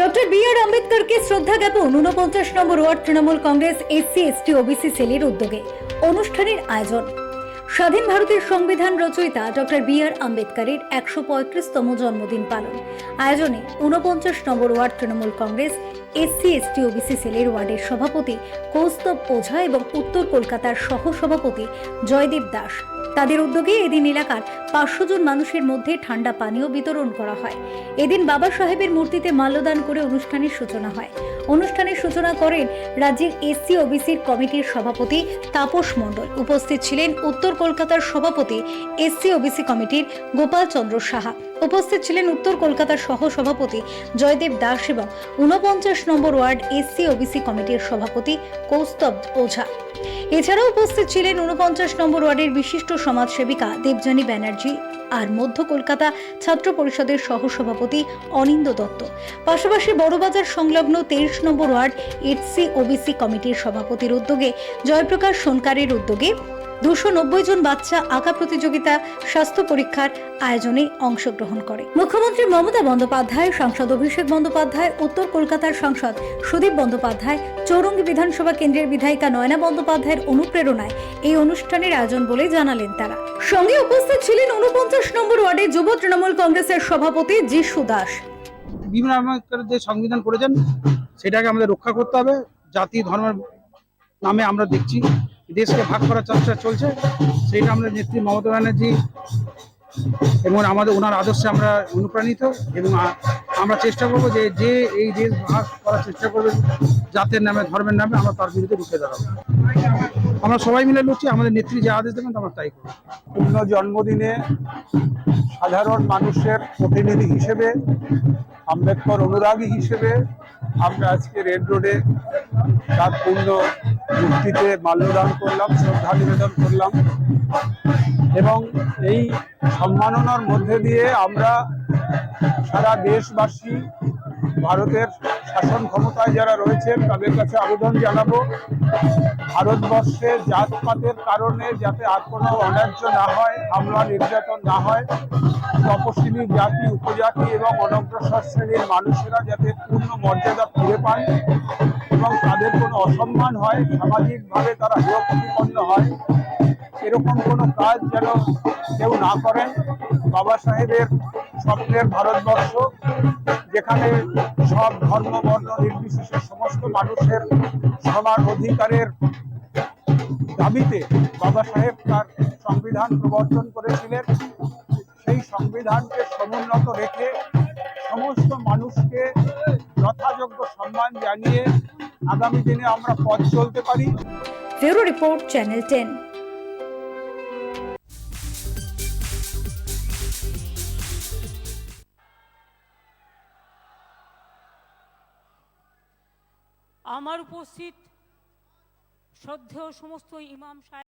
Doctor B আর আম্বেদকরকে শ্রদ্ধা জ্ঞাপন উনপঞ্চাশ নম্বর ward Trinamool Congress SC, ST, OBC সেলের উদ্যোগে অনুষ্ঠানের আয়োজন। স্বাধীন ভারতের সংবিধান রচয়িতা ডক্টর বি আর আম্বেদকরের একশো পঁয়ত্রিশতম জন্মদিন পালন। আয়োজনে উনপঞ্চাশ নম্বর ward Trinamool Congress SC, ST, OBC সেলের ওয়ার্ডের সভাপতি কৌস্তব ওঝা এবং উত্তর কলকাতার সহ সভাপতি জয়দীপ দাস। তাদের উদ্যোগে এদিন এলাকার পাঁচশো জন মানুষের মধ্যে ঠান্ডা পানীয় বিতরণ করা হয়। এদিন বাবা সাহেবের মূর্তিতে মাল্যদান করে অনুষ্ঠানের সূচনা হয়। অনুষ্ঠানের সূচনা করেন রাজ্যের এসসি ওবিসির কমিটির সভাপতি তাপস মণ্ডল। উপস্থিত ছিলেন উত্তর কলকাতার সভাপতি এসসি, ওবিসি কমিটির গোপাল চন্দ্র সাহা। উপস্থিত ছিলেন উত্তর কলকাতার সহ সভাপতি জয়দেব দাস এবং ঊনপঞ্চাশ নম্বর ওয়ার্ড এসসি ওবিসি কমিটির সভাপতি কৌস্তব ওঝা। এছাড়াও উপস্থিত ছিলেন ঊনপঞ্চাশ নম্বর ওয়ার্ডের বিশিষ্ট সমাজসেবিকা দেবযানী ব্যানার্জি আর মধ্য কলকাতা ছাত্র পরিষদের সহসভাপতি অনিন্দ দত্ত। পাশাপাশি বড়বাজার সংলগ্ন তেইশ নম্বর ওয়ার্ড এসসি ওবিসি কমিটির সভাপতির উদ্যোগে জয়প্রকাশ সোনকারের উদ্যোগে দুশো নব্বই জন বাচ্চা আঁকা প্রতিযোগিতা, স্বাস্থ্য পরীক্ষার আয়োজনে অংশগ্রহণ করে। মুখ্যমন্ত্রী মমতা বন্দ্যোপাধ্যায়, সাংসদ অভিষেক বন্দ্যোপাধ্যায়, উত্তর কলকাতার সাংসদ সুদীপ বন্দ্যোপাধ্যায়, চৌরঙ্গী বিধানসভা কেন্দ্রের বিধায়িকা নয়না বন্দ্যোপাধ্যায়ের অনুপ্রেরণায় এই অনুষ্ঠানের আয়োজন বলে জানালেন তারা। সঙ্গে উপস্থিত ছিলেন উনপঞ্চাশ নম্বর ওয়ার্ডে যুব তৃণমূল কংগ্রেসের সভাপতি যিশু দাস। বিমান আম্বেদকর যে সংবিধান করেছেন, সেটাকে আমাদের রক্ষা করতে হবে। জাতি, ধর্মের নামে আমরা দেখছি। দেশকে ভাগ করার চর্চা চলছে সেইটা আমরা নেত্রী মমতা ব্যানার্জি এবং আমাদের ওনার আদর্শে আমরা অনুপ্রাণিত এবং আমরা চেষ্টা করব যে যে এই দেশ ভাগ করার চেষ্টা করবে, জাতের নামে, ধর্মের নামে আমরা তার বিরুদ্ধে রুখে দাঁড়াবো। আমরা সবাই মিলে লড়ছি, আমাদের নেত্রী যে আদেশ দেবেন, আমরা তাই করব। পূর্ণ জন্মদিনে সাধারণ মানুষের প্রতিনিধি হিসেবে, আম্বেদকর অনুরাগী হিসেবে আমরা আজকে রেড রোডে তার পূর্ণ মূর্তিতে মাল্যদান করলাম, শ্রদ্ধা নিবেদন করলাম। এবং এই সম্মাননার মধ্যে দিয়ে আমরা সারা দেশবাসী ভারতের শাসন ক্ষমতায় যারা রয়েছেন, তাদের কাছে আবেদন জানাব, ভারতবর্ষে জাতপাতের কারণে যাতে আর কোনো অন্যায্য না হয়, হামলা, নির্যাতন না হয় তপশিলি জাতি, উপজাতি এবং অনগ্রসর শ্রেণির মানুষেরা যাতে পূর্ণ মর্যাদা ফিরে পান। এবং তাদের কোনো অসম্মান হয়, সামাজিকভাবে তারা প্রতিপন্ন হয়, এরকম কোনো কাজ যেন কেউ না করেন বাবা সাহেবের স্বপ্নের ভারতবর্ষ, যেখানে সব ধর্ম, বর্ণ, নির্বিশেষে সমস্ত মানুষের সমান অধিকারের দাবিতে বাবা সাহেব তার সংবিধান প্রবর্তন করেছিলেন। সেই সংবিধানকে সমুন্নত রেখে সমস্ত মানুষকে যথাযোগ্য সম্মান জানিয়ে আগামী দিনে আমরা পথ চলতে পারি। Bureau report channel ten. আমার উপস্থিত শ্রদ্ধেয় সমস্ত ইমাম সাহেব